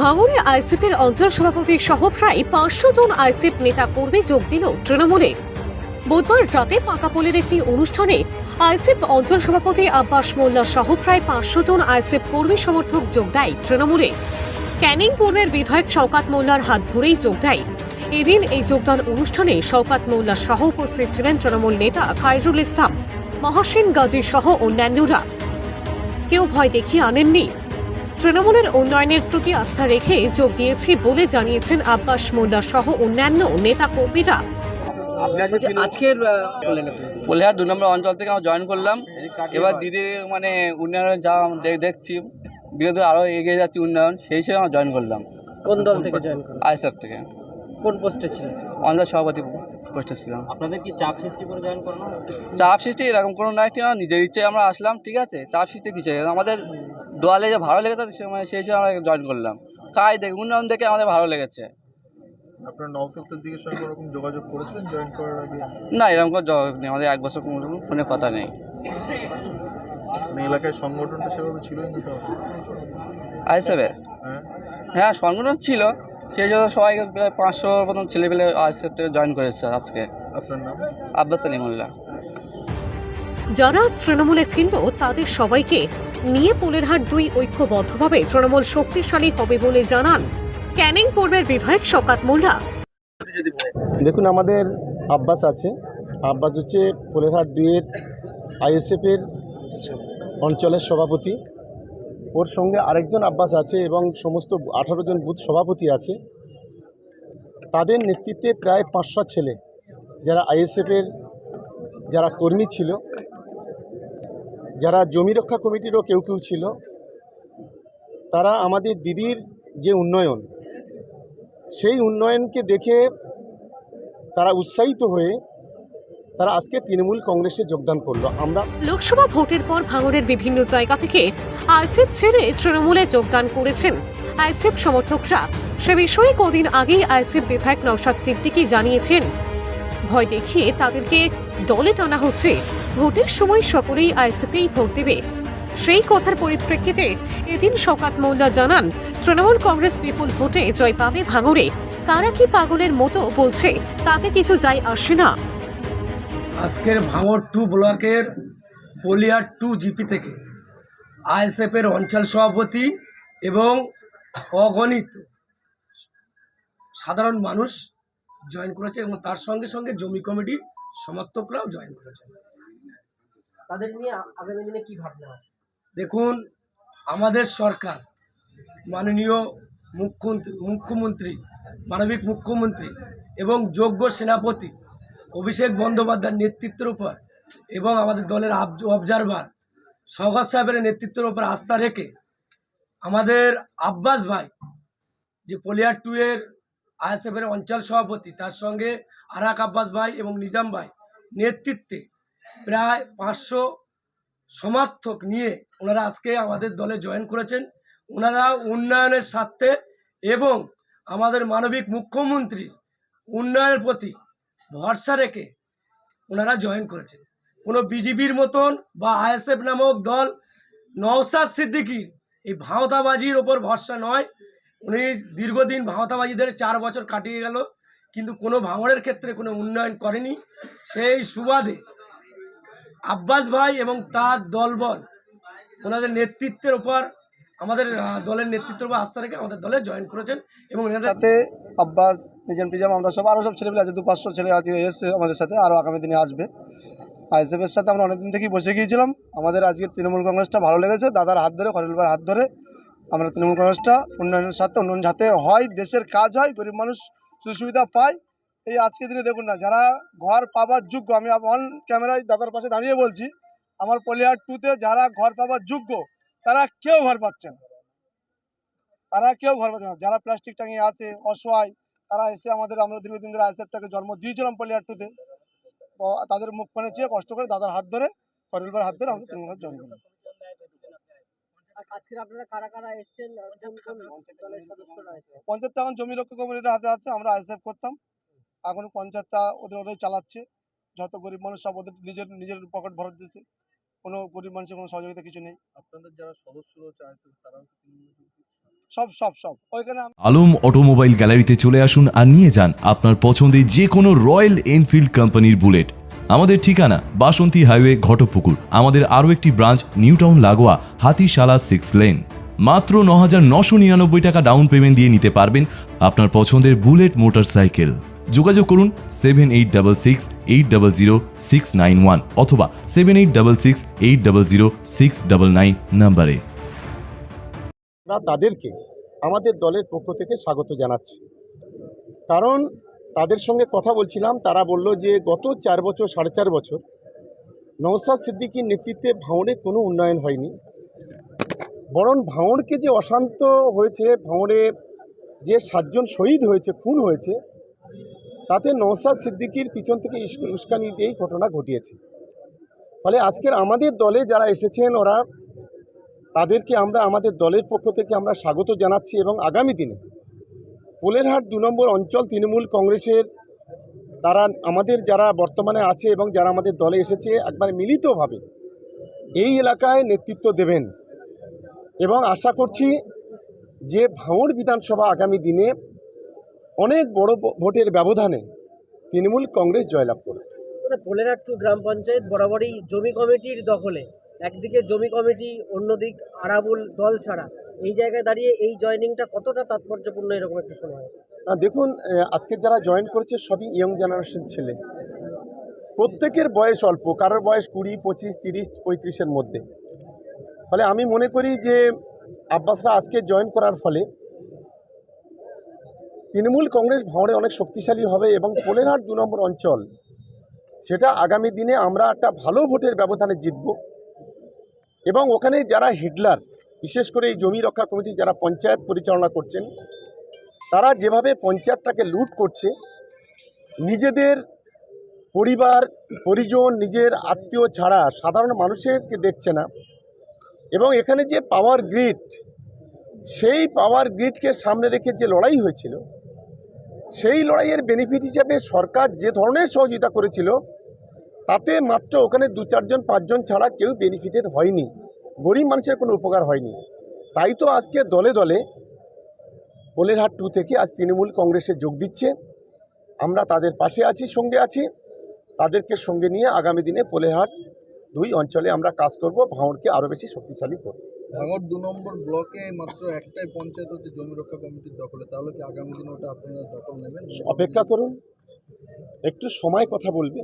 ভাঙড়ে আইসিপির অঞ্চল সভাপতি সহ প্রায় পাঁচশো জন আইসিপ নেতা কর্মী যোগ দিল তৃণমূলে। বুধবার রাতে পাকাপোলের একটি অনুষ্ঠানে আইসিপ অঞ্চল সভাপতি আব্বাস মোল্লা সহ প্রায় পাঁচশো জন আইসিপ কর্মী সমর্থক যোগ দেয় তৃণমূলে। ক্যানিং পূর্ণের বিধায়ক শওকাত মোল্লার হাত ধরেই যোগ দেয়। এদিন এই যোগদান অনুষ্ঠানে শওকাত মোল্লা সহ উপস্থিত ছিলেন তৃণমূল নেতা খায়রুল ইসলাম, মহাসেন গাজী সহ অন্যান্যরা। কেউ ভয় দেখিয়ে আনেননি। তৃণমূলের উন্নয়নের প্রতি আস্থা রেখে যোগ দিয়েছি বলে জানিয়েছেন আব্বাস মোল্লা সহ অন্যান্য নেতা কর্মীরা আপনার আজকের পোলেহার দু নম্বর অঞ্চল থেকে আমরা জয়েন করলাম। এবার দিদির মানে উন্নয়নের যা দেখছি বিরোধী আরও এগিয়ে যাচ্ছে উন্নয়ন সেই হিসেবে আমরা জয়েন করলাম। কোন দল থেকে জয়েন করেন আইসার থেকে। কোন পোস্টে ছিলেন? অঞ্চল সভাপতি। পোস্টে ছিলাম। আপনাদের কি চাপ সৃষ্টি করে জয়েন করানো চাপ সৃষ্টি এরকম কোনো ঠিক আছে, নিজের ইচ্ছে আমরা আসলাম ঠিক আছে? চাপ সৃষ্টি কিছু আমাদের দোয়ালে যে ভালো লেগেছে সে মানে সেই হিসেবে আমরা জয়েন করলাম। কাজ দেখে উন্নয়ন দেখে আমাদের ভালো লেগেছে। আপনার নওসাদ সিদ্দিকের সঙ্গে ওরকম যোগাযোগ করেছিলেন জয়েন করার আগে? না এরকম কোনো জবাব নেই আমাদের এক বছর কোনো ফোনে কথা নেই। মানে এলাকায় সংগঠনটা সেভাবে ছিলই না তো হ্যাঁ। হ্যাঁ সংগঠন ছিল সেই জন্য সবাই প্রায় পাঁচশো মতন ছেলেপেলে আইসেফ থেকে জয়েন করেছে আজকে। আপনার নাম? আব্বাস আলিমুল্লাহ যারা তৃণমূলে ফিরল তাদের সবাইকে নিয়ে পোলেরহাট দুই ঐক্যবদ্ধভাবে তৃণমূল শক্তিশালী হবে বলে জানান ক্যানিং পূর্বের বিধায়ক শকাত মোল্লা। দেখুন আমাদের আব্বাস আছে। আব্বাস হচ্ছে পোলেরহাট দুইয়ের আইএসএফের অঞ্চলের সভাপতি। ওর সঙ্গে আরেকজন আব্বাস আছে এবং সমস্ত আঠারো জন বুথ সভাপতি আছে। তাদের নেতৃত্বে প্রায় পাঁচশো ছেলে যারা আইএসএফের যারা কর্মী ছিল, যারা জমি রক্ষা কমিটিরও কেউ কেউ ছিল, তারা আমাদের দিদির যে উন্নয়ন, সেই উন্নয়নকে দেখে তারা উৎসাহিত হয়ে তারা আজকে তৃণমূল কংগ্রেসে যোগদান করল। আমরা লোকসভা ভোটের পর ভাঙড়ের বিভিন্ন জায়গা থেকে আইসেপ ছেড়ে তৃণমূলে যোগদান করেছেন আইসেপ সমর্থকরা। সে বিষয়ে কদিন আগেই আইসেপ বিধায়ক নওশাদ সিদ্দিকী জানিয়েছেন, ভয় দেখিয়ে তাদেরকে দলে টানা হচ্ছে। ভোটের সময় সকলেই আইসিপেই ভোট দেবে। সেই কথার পরিপ্রেক্ষিতে এদিন শকাত মোল্লা জানান, তৃণমূল কংগ্রেস বিপুল ভোটে জয় পাবে ভাঙড়ে। কারা কি পাগলের মতো বলছে, তাতে কিছু যায় আসে না। আজকের ভাঙর টু ব্লকের পলিয়ার টু জিপি থেকে আইএসএফের অঞ্চল সভাপতি এবং অগণিত সাধারণ মানুষ জয়েন করেছে এবং তার সঙ্গে সঙ্গে জমি কমিটির সমর্থকরাও জয়েন করেছে। তাদের নিয়ে আগামী দিনে কি ভাবনা আছে? দেখুন আমাদের সরকার মাননীয় মুখ্যমন্ত্রী মুখ্যমন্ত্রী মানবিক মুখ্যমন্ত্রী এবং যোগ্য সেনাপতি অভিষেক বন্দ্যোপাধ্যায়ের নেতৃত্বের উপর এবং আমাদের দলের অবজারভার সৌগত সাহেবের নেতৃত্বের উপর আস্থা রেখে আমাদের আব্বাস ভাই, যে পলিয়ার টু এর আইএসএফের অঞ্চল সভাপতি, তার সঙ্গে আরাক আব্বাস ভাই এবং নিজাম ভাই নেতৃত্বে প্রায় পাঁচশো সমর্থক নিয়ে ওনারা আজকে আমাদের দলে জয়েন করেছেন। ওনারা উন্নয়নের স্বার্থে এবং আমাদের মানবিক মুখ্যমন্ত্রী উন্নয়নের প্রতি ভরসা রেখে ওনারা জয়েন করেছেন। কোনো বিজিবির মতন বা আইএসএফ নামক দল নওসাদ সিদ্দিকির এই ভাঁওতাবাজির ওপর ভরসা নয়। উনি দীর্ঘদিন ভাঁওতাবাজিদের চার বছর কাটিয়ে গেল, কিন্তু কোনো ভাঙড়ের ক্ষেত্রে কোনো উন্নয়ন করেনি। সেই সুবাদে আব্বাস ভাই এবং তার দলবল, ওনাদের নেতৃত্বের ওপর আমাদের দলের নেতৃত্ব বা আস্থা রেখে আমাদের দলে জয়েন করেছেন এবং সাথে আব্বাস, নিজাম টিজাম আমরা সব আরও সব ছেলেপেলে আছে দু পাঁচশো ছেলে এসছে আমাদের সাথে আরও আগামী দিনে আসবে। আইএসএফের সাথে আমরা অনেকদিন থেকেই বসে গিয়েছিলাম। আমাদের আজকে তৃণমূল কংগ্রেসটা ভালো লেগেছে, দাদার হাত ধরে খরিলবার হাত ধরে আমরা তৃণমূল কংগ্রেসটা উন্নয়নের সাথে, উন্নয়ন যাতে হয়, দেশের কাজ হয়, গরিব মানুষ সুযোগ সুবিধা পায়, এই আজকে দিনে দেখুন না, যারা ঘর পাবার যোগ্য, আমি অন ক্যামেরায় দাদার পাশে দাঁড়িয়ে বলছি, আমার পলিহার টুতে যারা ঘর পাবার যোগ্য তারা কেউ ঘর পাচ্ছে না। তারা কেউ ঘর পাচ্ছে না। যারা প্লাস্টিক টাঙিয়ে আছে অসহায় তারা এসে আমাদের আমরা দীর্ঘদিন ধরে আইসেফটাকে জন্ম দিয়েছিলাম পলিহার টুতে তো। তাদের মুখ পানে চেয়ে কষ্ট করে দাদার হাত ধরে ফরিলবার হাত ধরে আমরা তৃণমূল জয়েন করলাম আর আজকে আপনারা কারা কারা এসছেন? কোন কোন দলের সদস্যরা এসেছেন পঞ্চায়েত এখন জমি রক্ষা কমিটির হাতে আছে আমরা করতাম। এখন পঞ্চায়েতটা ওদের ওরাই চালাচ্ছে। যত গরিব মানুষ সব ওদের নিজের নিজের পকেট ভরত দিচ্ছে। কোনো গরিব মানুষের কোনো সহযোগিতা কিছু নেই। আপনাদের যারা সদস্য রয়েছে তারাও? সব সব সব। ওইখানে আলম অটোমোবাইল গ্যালারিতে চলে আসুন আর নিয়ে যান আপনার পছন্দের যে কোনো রয়্যাল এনফিল্ড কোম্পানির বুলেট। আমাদের ঠিকানা বাসন্তী হাইওয়ে ঘটপুকুর। আমাদের আরও একটি ব্রাঞ্চ নিউ টাউন লাগোয়া হাতিশালা সিক্স লেন। মাত্র ন হাজার নশো নিরানব্বই টাকা ডাউন পেমেন্ট দিয়ে নিতে পারবেন আপনার পছন্দের বুলেট মোটরসাইকেল। যোগাযোগ করুন seven eight double six eight double zero six nine one অথবা seven eight double six eight double zero six double nine নাম্বারে। তাদেরকে আমাদের দলের পক্ষ থেকে স্বাগত জানাচ্ছি। কারণ তাদের সঙ্গে কথা বলছিলাম, তারা বলল যে গত চার বছর, সাড়ে চার বছর নওসাদ সিদ্দিকীর নেতৃত্বে ভাঙড়ে কোনো উন্নয়ন হয়নি। বরং ভাঙড়কে যে অশান্ত হয়েছে ভাঙড়ে যে সাতজন শহীদ হয়েছে, খুন হয়েছে তাতে নওসাদ সিদ্দিকীর পিছন থেকে উস্কানি দিয়েই ঘটনা ঘটিয়েছে। ফলে আজকের আমাদের দলে যারা এসেছেন ওরা, তাদেরকে আমরা আমাদের দলের পক্ষ থেকে আমরা স্বাগত জানাচ্ছি এবং আগামী দিনে পোলেরহাট দু নম্বর অঞ্চল তৃণমূল কংগ্রেসের তারা আমাদের যারা বর্তমানে আছে এবং যারা আমাদের দলে এসেছে একবার মিলিতভাবে এই এলাকায় নেতৃত্ব দেবেন। এবং আশা করছি যে ভাঙড় বিধানসভা আগামী দিনে অনেক বড় ভোটের ব্যবধানে তৃণমূল কংগ্রেস জয়লাভ করবে মানে পোলেরহাট গ্রাম পঞ্চায়েত বরাবরই জমি কমিটির দখলে একদিকে জমি কমিটি অন্যদিক আরাবুল দল ছাড়া। এই জায়গায় দাঁড়িয়ে এই জয়নিংটা কতটা তাৎপর্যপূর্ণ এরকম একটা না দেখুন আজকে যারা জয়েন করেছে সবই ইয়ং জেনারেশন ছেলে। প্রত্যেকের বয়স অল্প কারোর বয়স কুড়ি পঁচিশ তিরিশ পঁয়ত্রিশের মধ্যে। ফলে আমি মনে করি যে আব্বাসরা আজকে জয়েন করার ফলে তৃণমূল কংগ্রেস ভাঁড়ে অনেক শক্তিশালী হবে এবং পোলেরহাট দু নম্বর অঞ্চল, সেটা আগামী দিনে আমরা একটা ভালো ভোটের ব্যবধানে জিতব। এবং ওখানে যারা হিটলার, বিশেষ করে এই জমি রক্ষা কমিটি যারা পঞ্চায়েত পরিচালনা করছেন, তারা যেভাবে পঞ্চায়েতটাকে লুট করছে, নিজেদের পরিবার, পরিজন, নিজের আত্মীয় ছাড়া সাধারণ মানুষেরকে দেখছে না। এবং এখানে যে পাওয়ার গ্রিড সেই পাওয়ার গ্রিডকে সামনে রেখে যে লড়াই হয়েছিল সেই লড়াইয়ের বেনিফিট হিসাবে সরকার যে ধরনের সহযোগিতা করেছিল, তাতে মাত্র ওখানে দু চারজন, পাঁচজন ছাড়া কেউ বেনিফিটেড হয়নি। গরিব মানুষের কোনো উপকার হয়নি। তাই তো আজকে দলে দলে পোলেরহাট টু থেকে আজ তৃণমূল কংগ্রেসে যোগ দিচ্ছে। আমরা তাদের পাশে আছি, সঙ্গে আছি। তাদেরকে সঙ্গে নিয়ে আগামী দিনে পোলেরহাট দুই অঞ্চলে আমরা কাজ করব। ভাঙড়কে আরও বেশি শক্তিশালী করব। ভাঙড় দু নম্বর ব্লকে মাত্র একটাই পঞ্চায়েত হচ্ছে জমি রক্ষা কমিটির দখলে। তাহলে কি আগামী দিনে ওটা আপনারা দখল নেবেন? অপেক্ষা করুন। একটু সময় কথা বলবে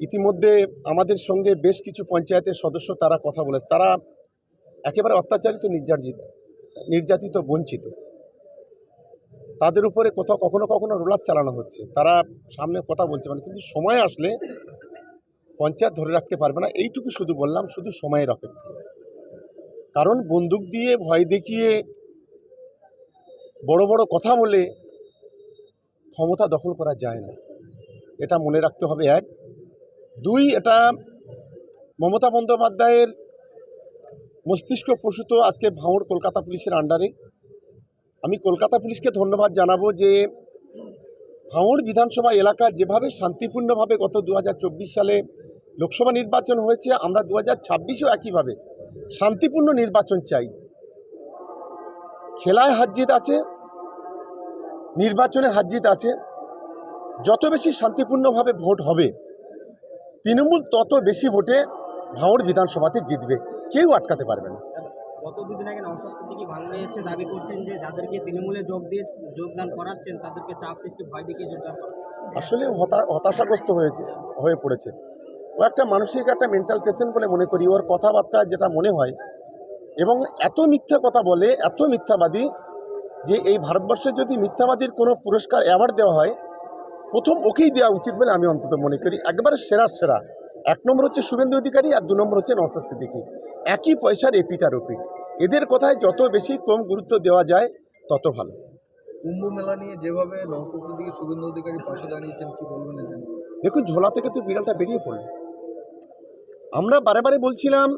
ইতিমধ্যে আমাদের সঙ্গে বেশ কিছু পঞ্চায়েতের সদস্য তারা কথা বলেছে। তারা একেবারে অত্যাচারিত নির্যাতিত নির্যাতিত, বঞ্চিত। তাদের উপরে কোথাও কখনো কখনো রোলার চালানো হচ্ছে। তারা সামনে কথা বলছে মানে কিন্তু সময় আসলে পঞ্চায়েত ধরে রাখতে পারবে না। এইটুকু শুধু বললাম, শুধু সময়ের অপেক্ষা। কারণ বন্দুক দিয়ে ভয় দেখিয়ে বড় বড় কথা বলে ক্ষমতা দখল করা যায় না। এটা মনে রাখতে হবে, এক। দুই, এটা মমতা বন্দ্যোপাধ্যায়ের মস্তিষ্ক প্রসূত আজকে ভাঙড় কলকাতা পুলিশের আন্ডারে। আমি কলকাতা পুলিশকে ধন্যবাদ জানাব যে ভাঙড় বিধানসভা এলাকা যেভাবে শান্তিপূর্ণভাবে গত দু হাজার চব্বিশ সালে লোকসভা নির্বাচন হয়েছে, আমরা দু হাজার ছাব্বিশেও একইভাবে শান্তিপূর্ণ নির্বাচন চাই। খেলায় হারজিত আছে নির্বাচনে হারজিত আছে। যত বেশি শান্তিপূর্ণভাবে ভোট হবে তৃণমূল তত বেশি ভোটে ভাঙড় বিধানসভাতে জিতবে। কেউ আটকাতে পারবে না। গত দুদিন আগে নওশাদ সিদ্দিকী ভাঙড়ে এসে দাবি করছেন যে যাদেরকে তৃণমূলে যোগ দিয়ে যোগদান করাচ্ছেন তাদেরকে চাপ সৃষ্টি ভয় দেখিয়ে যোগদান করাচ্ছেন। আসলে হতা- হতাশাগ্রস্ত হয়েছে হয়ে পড়েছে। ও একটা মানসিক একটা মেন্টাল পেশেন্ট বলে মনে করি ওর কথাবার্তা যেটা মনে হয়। এবং এত মিথ্যা কথা বলে এত মিথ্যাবাদী যে এই ভারতবর্ষে যদি মিথ্যাবাদীর কোনো পুরস্কার অ্যাওয়ার্ড দেওয়া হয় প্রথম ওকেই দেওয়া উচিত বলে আমি অন্তত মনে করি। একবারে সেরা সেরা। এক নম্বর হচ্ছে শুভেন্দু অধিকারী আর দু নম্বর হচ্ছে নওসাদ সিদ্দিকী। একই পয়সার এপিট আর ওপিট এদের কথায় যত বেশি কম গুরুত্ব দেওয়া যায় তত ভালো। কুম্ভ মেলা নিয়ে যেভাবে নওসাদ সিদ্দিকী শুভেন্দু অধিকারী পাশে দাঁড়িয়েছেন কি বলবেন দেখুন ঝোলা থেকে তো বিড়ালটা বেরিয়ে পড়ল। আমরা বারে বলছিলাম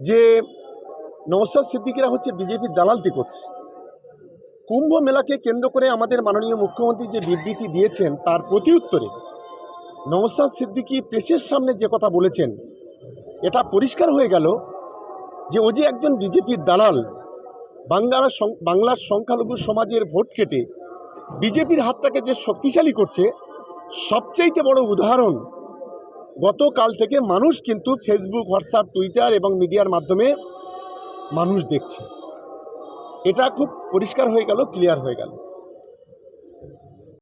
যে নওসাদ সিদ্দিকিরা হচ্ছে বিজেপির দালালতি করছে। কুম্ভ মেলাকে কেন্দ্র করে আমাদের মাননীয় মুখ্যমন্ত্রী যে বিবৃতি দিয়েছেন, তার প্রতি উত্তরে নওসাদ সিদ্দিকি প্রেসের সামনে যে কথা বলেছেন, এটা পরিষ্কার হয়ে গেল যে ও যে একজন বিজেপির দালাল, বাংলার বাংলার সংখ্যালঘু সমাজের ভোট কেটে বিজেপির হাতটাকে যে শক্তিশালী করছে, সবচাইতে বড় উদাহরণ গতকাল থেকে মানুষ কিন্তু ফেসবুক হোয়াটসঅ্যাপ টুইটার এবং মিডিয়ার মাধ্যমে মানুষ দেখছে। এটা খুব পরিষ্কার হয়ে গেল ক্লিয়ার হয়ে গেল।